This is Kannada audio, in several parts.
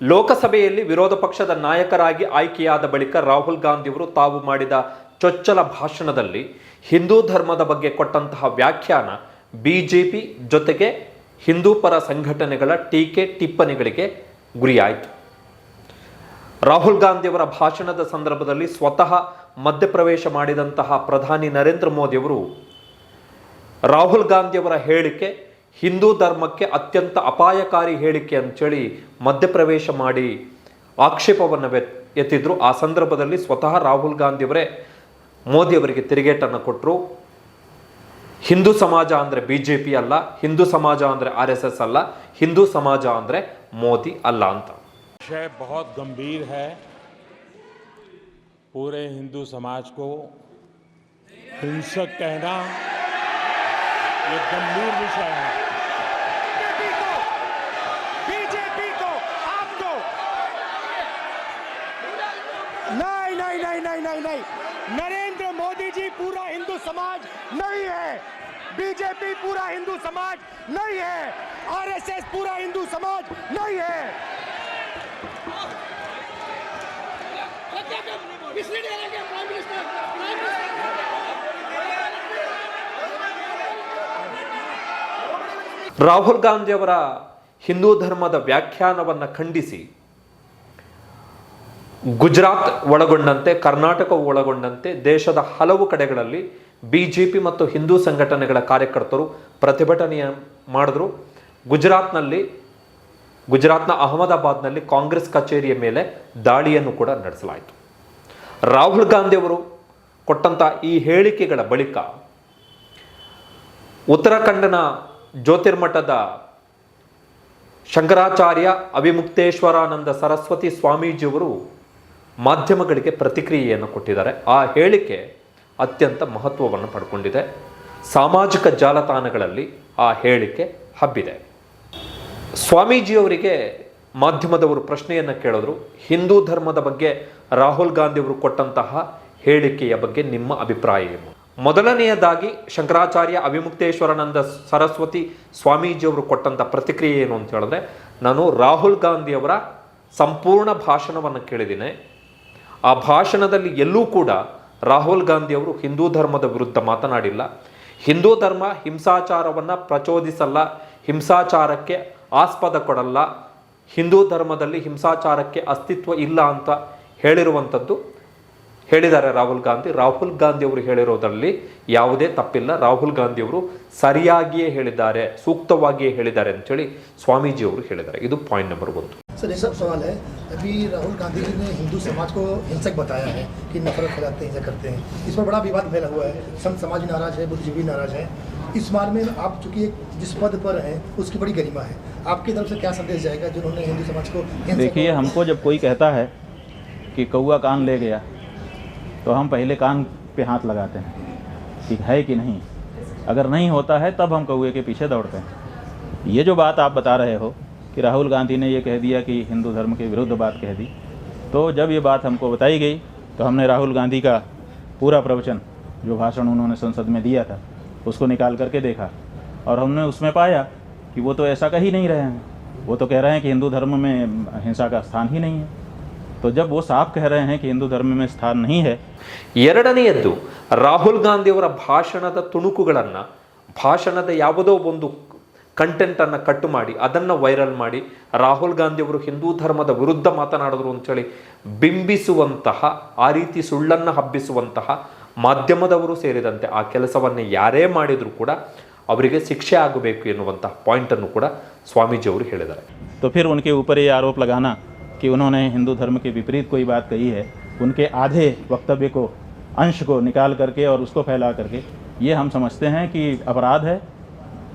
ಲೋಕಸಭೆಯಲ್ಲಿ ವಿರೋಧ ಪಕ್ಷದ ನಾಯಕರಾಗಿ ಆಯ್ಕೆಯಾದ ಬಳಿಕ ರಾಹುಲ್ ಗಾಂಧಿಯವರು ತಾವು ಮಾಡಿದ ಚೊಚ್ಚಲ ಭಾಷಣದಲ್ಲಿ ಹಿಂದೂ ಧರ್ಮದ ಬಗ್ಗೆ ಕೊಟ್ಟಂತಹ ವ್ಯಾಖ್ಯಾನ ಬಿಜೆಪಿ ಜೊತೆಗೆ ಹಿಂದೂ ಪರ ಸಂಘಟನೆಗಳ ಟೀಕೆ ಟಿಪ್ಪಣಿಗಳಿಗೆ ಗುರಿಯಾಯಿತು. ರಾಹುಲ್ ಗಾಂಧಿಯವರ ಭಾಷಣದ ಸಂದರ್ಭದಲ್ಲಿ ಸ್ವತಃ ಮಧ್ಯಪ್ರವೇಶ ಮಾಡಿದಂತಹ ಪ್ರಧಾನಿ ನರೇಂದ್ರ ಮೋದಿಯವರು ರಾಹುಲ್ ಗಾಂಧಿಯವರ ಹೇಳಿಕೆ ಹಿಂದೂ ಧರ್ಮಕ್ಕೆ ಅತ್ಯಂತ ಅಪಾಯಕಾರಿ ಹೇಳಿಕೆ ಅಂತೇಳಿ ಮಧ್ಯಪ್ರವೇಶ ಮಾಡಿ ಆಕ್ಷೇಪವನ್ನು ವ್ಯತ್- ಎತ್ತಿದ್ರು ಆ ಸಂದರ್ಭದಲ್ಲಿ ಸ್ವತಃ ರಾಹುಲ್ ಗಾಂಧಿಯವರೇ ಮೋದಿಯವರಿಗೆ ತಿರುಗೇಟನ್ನು ಕೊಟ್ಟರು ಹಿಂದೂ ಸಮಾಜ ಅಂದರೆ ಬಿ ಜೆ ಪಿ ಅಲ್ಲ ಹಿಂದೂ ಸಮಾಜ ಅಂದರೆ ಆರ್ ಎಸ್ ಎಸ್ ಅಲ್ಲ ಹಿಂದೂ ಸಮಾಜ ಅಂದರೆ ಮೋದಿ ಅಲ್ಲ ಅಂತ विषय बहुत गंभीर है पूरे हिंदू समाज को हिंसक कहना ये गंभीर विषय है नहीं नहीं नहीं नहीं नहीं नरेंद्र मोदी जी पूरा हिंदू समाज नहीं है बीजेपी पूरा हिंदू समाज नहीं है आरएसएस पूरा हिंदू समाज नहीं है मिसलीड करेंगे prime minister prime minister Rahul ಗಾಂಧಿಯವರ ಹಿಂದೂ ಧರ್ಮದ ವ್ಯಾಖ್ಯಾನವನ್ನು ಖಂಡಿಸಿ ಗುಜರಾತ್ ಒಳಗೊಂಡಂತೆ, ಕರ್ನಾಟಕ ಒಳಗೊಂಡಂತೆ, ದೇಶದ ಹಲವು ಕಡೆಗಳಲ್ಲಿ ಬಿ ಜೆ ಪಿ ಮತ್ತು ಹಿಂದೂ ಸಂಘಟನೆಗಳ ಕಾರ್ಯಕರ್ತರು ಪ್ರತಿಭಟನೆಯ ಮಾಡಿದ್ರು. ಗುಜರಾತ್ನಲ್ಲಿ, ಗುಜರಾತ್ನ ಅಹಮದಾಬಾದ್ನಲ್ಲಿ ಕಾಂಗ್ರೆಸ್ ಕಚೇರಿಯ ಮೇಲೆ ದಾಳಿಯನ್ನು ಕೂಡ ನಡೆಸಲಾಯಿತು. ರಾಹುಲ್ ಗಾಂಧಿಯವರು ಕೊಟ್ಟಂಥ ಈ ಹೇಳಿಕೆಗಳ ಬಳಿಕ ಉತ್ತರಾಖಂಡನ ಜ್ಯೋತಿರ್ಮಠದ ಶಂಕರಾಚಾರ್ಯ ಅವಿಮುಕ್ತೇಶ್ವರಾನಂದ ಸರಸ್ವತಿ ಸ್ವಾಮೀಜಿಯವರು ಮಾಧ್ಯಮಗಳಿಗೆ ಪ್ರತಿಕ್ರಿಯೆಯನ್ನು ಕೊಟ್ಟಿದ್ದಾರೆ. ಆ ಹೇಳಿಕೆ ಅತ್ಯಂತ ಮಹತ್ವವನ್ನು ಪಡ್ಕೊಂಡಿದೆ. ಸಾಮಾಜಿಕ ಜಾಲತಾಣಗಳಲ್ಲಿ ಆ ಹೇಳಿಕೆ ಹಬ್ಬಿದೆ. ಸ್ವಾಮೀಜಿಯವರಿಗೆ ಮಾಧ್ಯಮದವರು ಪ್ರಶ್ನೆಯನ್ನು ಕೇಳಿದ್ರು. ಹಿಂದೂ ಧರ್ಮದ ಬಗ್ಗೆ ರಾಹುಲ್ ಗಾಂಧಿಯವರು ಕೊಟ್ಟಂತಹ ಹೇಳಿಕೆಯ ಬಗ್ಗೆ ನಿಮ್ಮ ಅಭಿಪ್ರಾಯ ಏನು? ಮೊದಲನೆಯದಾಗಿ ಶಂಕರಾಚಾರ್ಯ ಅವಿಮುಕ್ತೇಶ್ವರಾನಂದ ಸರಸ್ವತಿ ಸ್ವಾಮೀಜಿಯವರು ಕೊಟ್ಟಂಥ ಪ್ರತಿಕ್ರಿಯೆ ಏನು ಅಂತ ಹೇಳಿದ್ರೆ, ನಾನು ರಾಹುಲ್ ಗಾಂಧಿಯವರ ಸಂಪೂರ್ಣ ಭಾಷಣವನ್ನು ಕೇಳಿದ್ದೀನಿ. ಆ ಭಾಷಣದಲ್ಲಿ ಎಲ್ಲೂ ಕೂಡ ರಾಹುಲ್ ಗಾಂಧಿಯವರು ಹಿಂದೂ ಧರ್ಮದ ವಿರುದ್ಧ ಮಾತನಾಡಿಲ್ಲ. ಹಿಂದೂ ಧರ್ಮ ಹಿಂಸಾಚಾರವನ್ನು ಪ್ರಚೋದಿಸಲ್ಲ, ಹಿಂಸಾಚಾರಕ್ಕೆ ಆಸ್ಪದ ಕೊಡಲ್ಲ, ಹಿಂದೂ ಧರ್ಮದಲ್ಲಿ ಹಿಂಸಾಚಾರಕ್ಕೆ ಅಸ್ತಿತ್ವ ಇಲ್ಲ ಅಂತ ಹೇಳಿರುವಂಥದ್ದು ಹೇಳಿದ್ದಾರೆ ರಾಹುಲ್ ಗಾಂಧಿ. ರಾಹುಲ್ ಗಾಂಧಿ ಹೇಳಿರೋದರಲ್ಲಿ ಯಾವುದೇ ತಪ್ಪಿಲ್ಲ. ರಾಹುಲ್ ಗಾಂಧಿಯವರು ಸರಿಯಾಗಿಯೇ ಹೇಳಿದ್ದಾರೆ, ಸೂಕ್ತವಾಗಿಯೇ ಹೇಳಿದ್ದಾರೆ ಅಂಥೇಳಿ ಸ್ವಾಮೀಜಿ ಅವರು ಹೇಳಿದ್ದಾರೆ. ಇದು ಪಾಯಿಂಟ್ ನಂಬರ್ ಒಂದು. सर सब सवाल है। अभी राहुल गांधी जी ने हिंदू समाज को हिंसक बताया है कि नफरत फैलाते हैं हिंसा करते हैं। इस पर बड़ा विवाद फैला हुआ है। संत समाज नाराज़ है, बुद्धिजीवी नाराज़ है। इस बारे में आप चूँकि एक जिस पद पर हैं, उसकी बड़ी गरिमा है। आपकी तरफ़ से क्या संदेश जाएगा जिन्होंने हिंदू समाज को देखिए, हमको जब कोई कहता है कि कौआ कान ले गया तो हम पहले कान पे हाथ लगाते हैं कि है कि नहीं। अगर नहीं होता है, तब हम कौए के पीछे दौड़ते हैं। ये जो बात आप बता रहे हो कि राहुल गांधी ने ये कह दिया कि हिंदू धर्म के विरुद्ध बात कह दी तो जब ये बात हमको बताई गई तो हमने राहुल गांधी का पूरा प्रवचन जो भाषण उन्होंने संसद में दिया था उसको निकाल करके देखा और हमने उसमें पाया कि वो तो ऐसा कह ही नहीं रहे हैं वो तो कह रहे हैं कि हिंदू धर्म में हिंसा का स्थान ही नहीं है तो जब वो साफ कह रहे हैं कि हिंदू धर्म में स्थान नहीं है ಎರಡನೆಯದ್ದು ರಾಹುಲ್ ಗಾಂಧಿಯವರ ಭಾಷಣದ ತುಣುಕುಗಳನ್ನು ಭಾಷಣದ ಯಾವುದೋ ಒಂದು ಕಂಟೆಂಟನ್ನು ಕಟ್ಟು ಮಾಡಿ ಅದನ್ನು ವೈರಲ್ ಮಾಡಿ ರಾಹುಲ್ ಗಾಂಧಿಯವರು ಹಿಂದೂ ಧರ್ಮದ ವಿರುದ್ಧ ಮಾತನಾಡಿದ್ರು ಅಂತೇಳಿ ಬಿಂಬಿಸುವಂತಹ ಆ ರೀತಿ ಸುಳ್ಳನ್ನು ಹಬ್ಬಿಸುವಂತಹ ಮಾಧ್ಯಮದವರು ಸೇರಿದಂತೆ ಆ ಕೆಲಸವನ್ನು ಯಾರೇ ಮಾಡಿದರೂ ಕೂಡ ಅವರಿಗೆ ಶಿಕ್ಷೆ ಆಗಬೇಕು ಎನ್ನುವಂತಹ ಪಾಯಿಂಟನ್ನು ಕೂಡ ಸ್ವಾಮೀಜಿಯವರು ಹೇಳಿದ್ದಾರೆ तो फिर उनके ऊपर ये आरोप लगाना कि उन्होंने हिंदू धर्म के विपरीत कोई बात कही है उनके आधे वक्तव्य को अंश को निकाल करके और उसको फैला करके ये हम समझते हैं कि अपराध है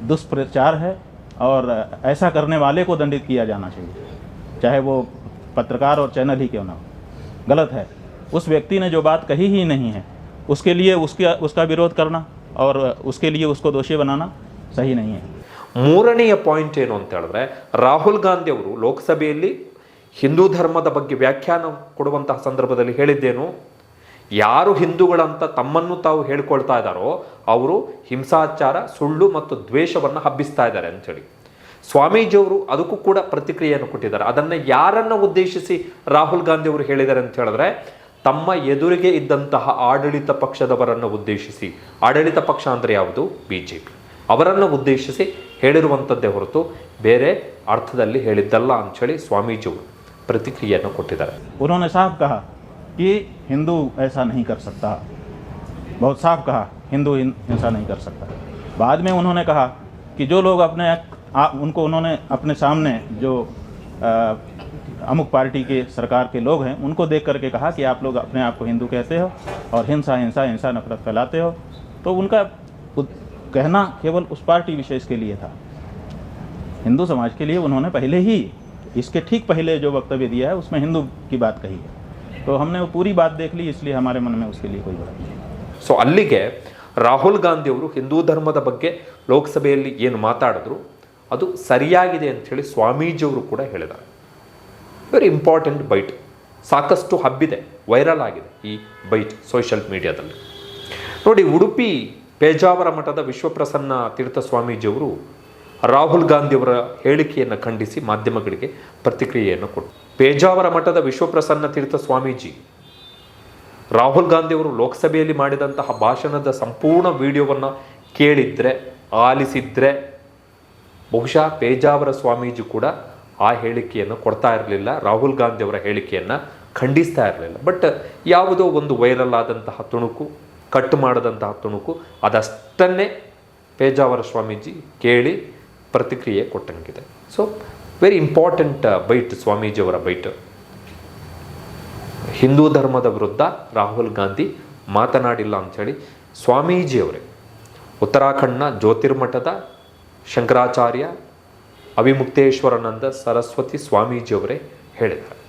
दुष्प्रचार है और ऐसा करने वाले को दंडित किया जाना चाहिए चाहे वो पत्रकार और चैनल ही क्यों ना हो गलत है उस व्यक्ति ने जो बात कही ही नहीं है उसके लिए उसका उसका विरोध करना और उसके लिए उसको दोषी बनाना सही नहीं है ಮೂರನೆಯ ಪಾಯಿಂಟ್ ಏನು ಅಂತ ಹೇಳಿದ್ರೆ ರಾಹುಲ್ ಗಾಂಧಿ ಅವರು ಲೋಕಸಭೆಯಲ್ಲಿ ಹಿಂದೂ ಧರ್ಮದ ಬಗ್ಗೆ ವ್ಯಾಖ್ಯಾನ ಕೊಡುವಂತಹ ಸಂದರ್ಭದಲ್ಲಿ ಹೇಳಿದ್ದೇನು ಯಾರು ಹಿಂದೂಗಳಂತ ತಮ್ಮನ್ನು ತಾವು ಹೇಳ್ಕೊಳ್ತಾ ಇದ್ದಾರೋ ಅವರು ಹಿಂಸಾಚಾರ, ಸುಳ್ಳು ಮತ್ತು ದ್ವೇಷವನ್ನು ಹಬ್ಬಿಸ್ತಾ ಇದ್ದಾರೆ ಅಂಥೇಳಿ ಸ್ವಾಮೀಜಿಯವರು ಅದಕ್ಕೂ ಕೂಡ ಪ್ರತಿಕ್ರಿಯೆಯನ್ನು ಕೊಟ್ಟಿದ್ದಾರೆ. ಅದನ್ನು ಯಾರನ್ನು ಉದ್ದೇಶಿಸಿ ರಾಹುಲ್ ಗಾಂಧಿ ಅವರು ಹೇಳಿದ್ದಾರೆ ಅಂತ ಹೇಳಿದ್ರೆ, ತಮ್ಮ ಎದುರಿಗೆ ಇದ್ದಂತಹ ಆಡಳಿತ ಪಕ್ಷದವರನ್ನು ಉದ್ದೇಶಿಸಿ. ಆಡಳಿತ ಪಕ್ಷ ಅಂದರೆ ಯಾವುದು? ಬಿ ಜೆ ಪಿ ಅವರನ್ನು ಉದ್ದೇಶಿಸಿ ಹೇಳಿರುವಂಥದ್ದೇ ಹೊರತು ಬೇರೆ ಅರ್ಥದಲ್ಲಿ ಹೇಳಿದ್ದಲ್ಲ ಅಂಥೇಳಿ ಸ್ವಾಮೀಜಿಯವರು ಪ್ರತಿಕ್ರಿಯೆಯನ್ನು ಕೊಟ್ಟಿದ್ದಾರೆ. कि हिंदू ऐसा नहीं कर सकता। बहुत साफ़ कहा हिंदू हिंसा नहीं कर सकता। बाद में उन्होंने कहा कि जो लोग अपने आ, उनको उन्होंने अपने सामने जो आ, अमुक पार्टी के सरकार के लोग हैं उनको देख करके कहा कि आप लोग अपने आप को हिंदू कहते हो और हिंसा हिंसा हिंसा नफरत फैलाते हो। तो उनका कहना केवल उस पार्टी विशेष के लिए था। हिंदू समाज के लिए उन्होंने पहले ही इसके ठीक पहले जो वक्तव्य दिया है उसमें हिंदू की बात कही है। तो हमने वो पूरी बात देख ली इसलिए हमारे मन में उसके लिए कोई बात नहीं ಸೊ ಅಲ್ಲಿಗೆ ರಾಹುಲ್ ಗಾಂಧಿ ಅವರು ಹಿಂದೂ ಧರ್ಮದ ಬಗ್ಗೆ ಲೋಕಸಭೆಯಲ್ಲಿ ಏನು ಮಾತಾಡಿದ್ರು ಅದು ಸರಿಯಾಗಿದೆ ಅಂಥೇಳಿ ಸ್ವಾಮೀಜಿಯವರು ಕೂಡ ಹೇಳಿದ್ದಾರೆ ವೆರಿ ಇಂಪಾರ್ಟೆಂಟ್ ಬೈಟ್ ಸಾಕಷ್ಟು ಹಬ್ಬಿದೆ ವೈರಲ್ ಆಗಿದೆ ಈ ಬೈಟ್ ಸೋಷಿಯಲ್ ಮೀಡಿಯಾದಲ್ಲಿ ನೋಡಿ ಉಡುಪಿ ಪೇಜಾವರ ಮಠದ ವಿಶ್ವಪ್ರಸನ್ನ ತೀರ್ಥ ಸ್ವಾಮೀಜಿಯವರು ರಾಹುಲ್ ಗಾಂಧಿಯವರ ಹೇಳಿಕೆಯನ್ನು ಖಂಡಿಸಿ ಮಾಧ್ಯಮಗಳಿಗೆ ಪ್ರತಿಕ್ರಿಯೆಯನ್ನು ಕೊಟ್ಟರು ಪೇಜಾವರ ಮಠದ ವಿಶ್ವಪ್ರಸನ್ನ ತೀರ್ಥ ಸ್ವಾಮೀಜಿ, ರಾಹುಲ್ ಗಾಂಧಿ ಅವರು ಲೋಕಸಭೆಯಲ್ಲಿ ಮಾಡಿದಂತಹ ಭಾಷಣದ ಸಂಪೂರ್ಣ ವಿಡಿಯೋವನ್ನು ಕೇಳಿದ್ರೆ, ಆಲಿಸಿದ್ರೆ, ಬಹುಶಃ ಪೇಜಾವರ ಸ್ವಾಮೀಜಿ ಕೂಡ ಆ ಹೇಳಿಕೆಯನ್ನು ಕೊಡ್ತಾ ಇರಲಿಲ್ಲ, ರಾಹುಲ್ ಗಾಂಧಿ ಅವರ ಹೇಳಿಕೆಯನ್ನು ಖಂಡಿಸ್ತಾ ಇರಲಿಲ್ಲ. ಬಟ್ ಯಾವುದೋ ಒಂದು ವೈರಲ್ ಆದಂತಹ ತುಣುಕು, ಕಟ್ ಮಾಡದಂತಹ ತುಣುಕು, ಅದಷ್ಟನ್ನೇ ಪೇಜಾವರ ಸ್ವಾಮೀಜಿ ಕೇಳಿ ಪ್ರತಿಕ್ರಿಯೆ ಕೊಟ್ಟಂಗಿದೆ. ಸೊ ವೆರಿ ಇಂಪಾರ್ಟೆಂಟ್ ಬೈಟ್ ಸ್ವಾಮೀಜಿಯವರ ಬೈಟ್ ಹಿಂದೂ ಧರ್ಮದ ವಿರುದ್ಧ ರಾಹುಲ್ ಗಾಂಧಿ ಮಾತನಾಡಿಲ್ಲ ಅಂಥೇಳಿ ಸ್ವಾಮೀಜಿಯವರೇ ಉತ್ತರಾಖಂಡ್ನ ಜ್ಯೋತಿರ್ಮಠದ ಶಂಕರಾಚಾರ್ಯ ಅವಿಮುಕ್ತೇಶ್ವರಾನಂದ ಸರಸ್ವತಿ ಸ್ವಾಮೀಜಿಯವರೇ ಹೇಳಿದ್ದಾರೆ.